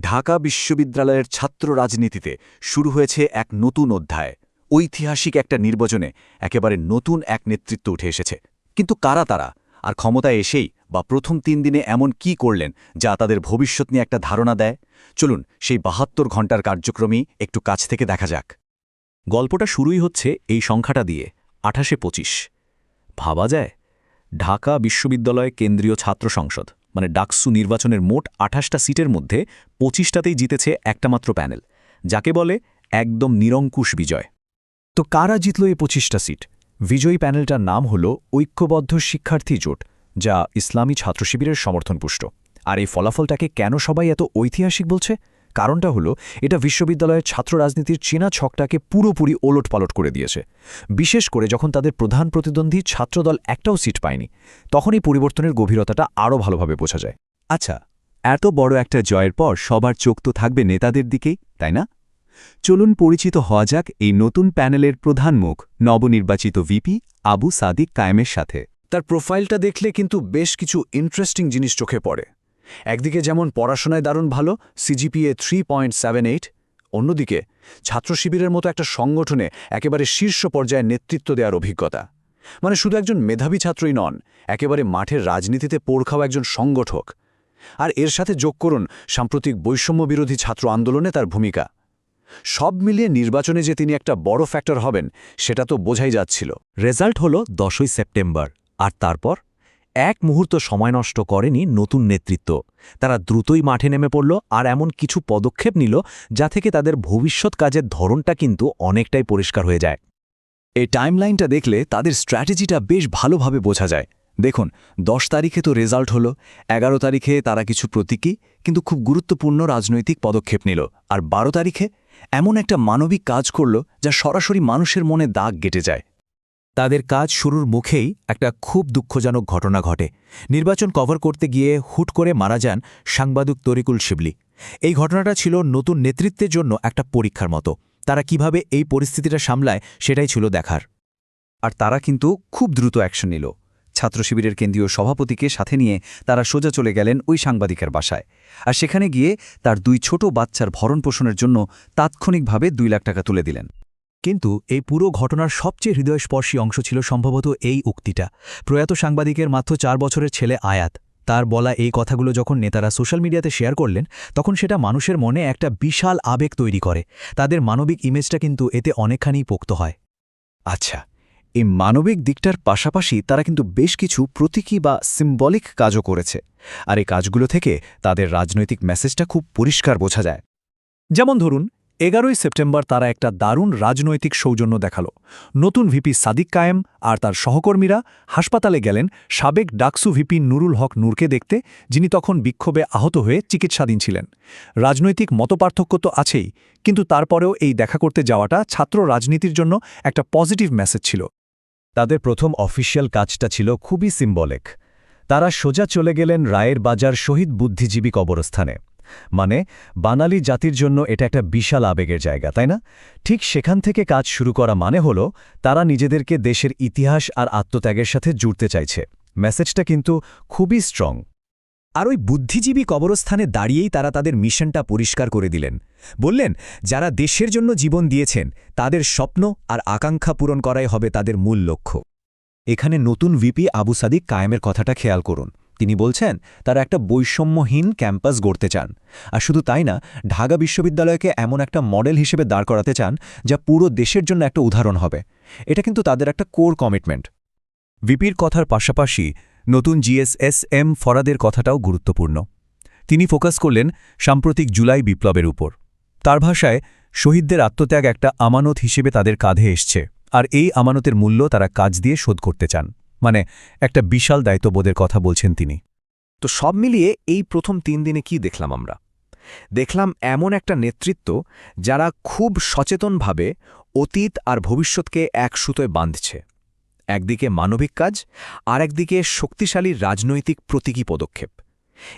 ঢাকা বিশ্ববিদ্যালয়ের ছাত্র রাজনীতিতে শুরু হয়েছে এক নতুন অধ্যায়। ঐতিহাসিক একটা নির্বাচনে একেবারে নতুন এক নেতৃত্ব উঠে এসেছে। কিন্তু কারা তারা? আর ক্ষমতায় এসেই বা প্রথম তিন দিনে এমন কি করলেন যা তাদের ভবিষ্যৎ নিয়ে একটা ধারণা দেয়? চলুন সেই বাহাত্তর ঘণ্টার কার্যক্রমই একটু কাছ থেকে দেখা যাক। গল্পটা শুরুই হচ্ছে এই সংখ্যাটা দিয়ে, আঠাশে পঁচিশ। ভাবা যায়, ঢাকা বিশ্ববিদ্যালয় কেন্দ্রীয় ছাত্র সংসদ। মানে ডাকসু নির্বাচনের মোট আঠাশটা সিটের মধ্যে পঁচিশটাতেই জিতেছে একটা মাত্র প্যানেল, যাকে বলে একদম নিরঙ্কুশ বিজয়। তো কারা জিতল এই পঁচিশটা সিট? বিজয়ী প্যানেলটার নাম হল ঐক্যবদ্ধ শিক্ষার্থী জোট, যা ইসলামী ছাত্রশিবিরের সমর্থনপুষ্ট। আর এই ফলাফলটাকে কেন সবাই এত ঐতিহাসিক বলছে? কারণটা হলো, এটা বিশ্ববিদ্যালয়ের ছাত্র রাজনীতির চেনা ছকটাকে পুরোপুরি ওলটপালট করে দিয়েছে। বিশেষ করে যখন তাদের প্রধান প্রতিদ্বন্দ্বী ছাত্রদল একটাও সিট পায়নি তখন এই পরিবর্তনের গভীরতাটা আরও ভালোভাবে বোঝা যায়। আচ্ছা এত বড় একটা জয়ের পর সবার চোখ তো থাকবে নেতাদের দিকেই, তাই না? চলুন পরিচিত হওয়া যাক এই নতুন প্যানেলের প্রধান মুখ, নবনির্বাচিত ভিপি আবু সাদিক কায়েমের সাথে। তার প্রোফাইলটা দেখলে কিন্তু বেশ কিছু ইন্টারেস্টিং জিনিস চোখে পড়ে। একদিকে যেমন পড়াশোনায় দারুণ ভালো, CGPA three point seven eight অন্যদিকে ছাত্র শিবিরের মতো একটা সংগঠনে একেবারে শীর্ষ পর্যায়ে নেতৃত্ব দেওয়ার অভিজ্ঞতা। মানে শুধু একজন মেধাবী ছাত্রই নন, একেবারে মাঠের রাজনীতিতে পোড় খাওয়া একজন সংগঠক। আর এর সাথে যোগ করুন সাম্প্রতিক বৈষম্য বিরোধী ছাত্র আন্দোলনে তার ভূমিকা। সব মিলিয়ে নির্বাচনে যে তিনি একটা বড় ফ্যাক্টর হবেন, সেটা তো বোঝাই যাচ্ছিল। রেজাল্ট হল দশই সেপ্টেম্বর, আর তারপর? এক মুহূর্ত সময় নষ্ট করেনি নতুন নেতৃত্ব। তারা দ্রুতই মাঠে নেমে পড়ল আর এমন কিছু পদক্ষেপ নিল যা থেকে তাদের ভবিষ্যৎ কাজের ধরনটা কিন্তু অনেকটাই পরিষ্কার হয়ে যায়। এই টাইমলাইনটা দেখলে তাদের স্ট্র্যাটেজিটা বেশ ভালোভাবে বোঝা যায়। দেখুন, দশ তারিখে তো রেজাল্ট হলো, এগারো তারিখে তারা কিছু প্রতীকী কিন্তু খুব গুরুত্বপূর্ণ রাজনৈতিক পদক্ষেপ নিল আর বারো তারিখে এমন একটা মানবিক কাজ করল যা সরাসরি মানুষের মনে দাগ গেটে যায়। তাদের কাজ শুরুর মুখেই একটা খুব দুঃখজনক ঘটনা ঘটে। নির্বাচন কভার করতে গিয়ে হুট করে মারা যান সাংবাদিক তরিকুল শিবলি। এই ঘটনাটা ছিল নতুন নেতৃত্বের জন্য একটা পরীক্ষার মতো। তারা কীভাবে এই পরিস্থিতিটা সামলায় সেটাই ছিল দেখার। আর তারা কিন্তু খুব দ্রুত অ্যাকশন নিল। ছাত্র শিবিরের কেন্দ্রীয় সভাপতিকে সাথে নিয়ে তারা সোজা চলে গেলেন ওই সাংবাদিকের বাসায়। আর সেখানে গিয়ে তার দুই ছোট বাচ্চার ভরণ পোষণের জন্য তাৎক্ষণিকভাবে দুই লাখ টাকা তুলে দিলেন। কিন্তু এই পুরো ঘটনার সবচেয়ে হৃদয়স্পর্শী অংশ ছিল সম্ভবত এই উক্তিটা। প্রয়াত সাংবাদিকের মাত্র চার বছরের ছেলে আয়াত। তার বলা এই কথাগুলো যখন নেতারা সোশ্যাল মিডিয়াতে শেয়ার করলেন, তখন সেটা মানুষের মনে একটা বিশাল আবেগ তৈরি করে। তাদের মানবিক ইমেজটা কিন্তু এতে অনেকখানি পোক্ত হয়। আচ্ছা এই মানবিক দিকটার পাশাপাশি তারা কিন্তু বেশ কিছু প্রতীকী বা সিম্বলিক কাজও করেছে। আর এই কাজগুলো থেকে তাদের রাজনৈতিক মেসেজটা খুব পরিষ্কার বোঝা যায়। যেমন ধরুন এগারোই সেপ্টেম্বর তারা একটা দারুণ রাজনৈতিক সৌজন্য দেখাল। নতুন ভিপি সাদিক কায়েম আর তার সহকর্মীরা হাসপাতালে গেলেন সাবেক ডাকসু ভিপি নুরুল হক নূরকে দেখতে, যিনি তখন বিক্ষোভে আহত হয়ে চিকিৎসাধীন ছিলেন। রাজনৈতিক মতপার্থক্য তো আছেই, কিন্তু তারপরেও এই দেখা করতে যাওয়াটা ছাত্র রাজনীতির জন্য একটা পজিটিভ মেসেজ ছিল। তাদের প্রথম অফিসিয়াল কাজটা ছিল খুবই সিম্বলিক। তারা সোজা চলে গেলেন রায়ের বাজার শহীদ বুদ্ধিজীবী কবরস্থানে। মানে বাঙালি জাতির জন্য এটা একটা বিশাল আবেগের জায়গা, তাই না? ঠিক সেখান থেকে কাজ শুরু করা মানে হল, তারা নিজেদেরকে দেশের ইতিহাস আর আত্মত্যাগের সাথে জুড়তে চাইছে। মেসেজটা কিন্তু খুবই স্ট্রং আর ওই বুদ্ধিজীবী কবরস্থানে দাঁড়িয়েই তারা তাদের মিশনটা পরিষ্কার করে দিলেন। বললেন, যারা দেশের জন্য জীবন দিয়েছেন, তাদের স্বপ্ন আর আকাঙ্ক্ষা পূরণ করাই হবে তাদের মূল লক্ষ্য। এখানে নতুন ভিপি আবু সাদিক কায়েমের কথাটা খেয়াল করুন। তিনি বলছেন, তারা একটা বৈষম্যহীন ক্যাম্পাস গড়তে চান। আর শুধু তাই না, ঢাকা বিশ্ববিদ্যালয়কে এমন একটা মডেল হিসেবে দাঁড় করাতে চান, যা পুরো দেশের জন্য একটা উদাহরণ হবে। এটা কিন্তু তাদের একটা কোর কমিটমেন্ট। ভিপির কথার পাশাপাশি নতুন জিএসএসএম ফরাদের কথাটাও গুরুত্বপূর্ণ। তিনি ফোকাস করলেন সাম্প্রতিক জুলাই বিপ্লবের উপর। তার ভাষায়, শহীদদের আত্মত্যাগ একটা আমানত হিসেবে তাদের কাঁধে এসছে, আর এই আমানতের মূল্য তারা কাজ দিয়ে শোধ করতে চান। মানে একটা বিশাল দায়িত্ববোধের কথা বলছেন তিনি। তো সব মিলিয়ে এই প্রথম তিন দিনে কি দেখলাম আমরা? দেখলাম এমন একটা নেতৃত্ব যারা খুব সচেতনভাবে অতীত আর ভবিষ্যৎকে এক সুতোয় বাঁধছে। একদিকে মানবিক কাজ আর একদিকে শক্তিশালী রাজনৈতিক প্রতীকী পদক্ষেপ।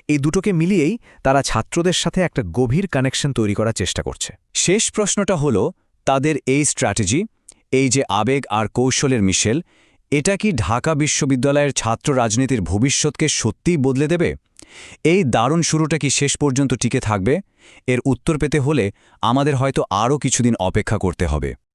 এই দুটোকে মিলিয়েই তারা ছাত্রদের সাথে একটা গভীর কানেকশন তৈরি করার চেষ্টা করছে। শেষ প্রশ্নটা হল, তাদের এই স্ট্র্যাটেজি, এই যে আবেগ আর কৌশলের মিশেল এটা কি ঢাকা বিশ্ববিদ্যালয়ের ছাত্র রাজনীতির ভবিষ্যৎকে সত্যিই বদলে দেবে? এই দারুণ শুরুটা কি শেষ পর্যন্ত টিকে থাকবে? এর উত্তর পেতে হলে আমাদের হয়তো আরও কিছুদিন অপেক্ষা করতে হবে।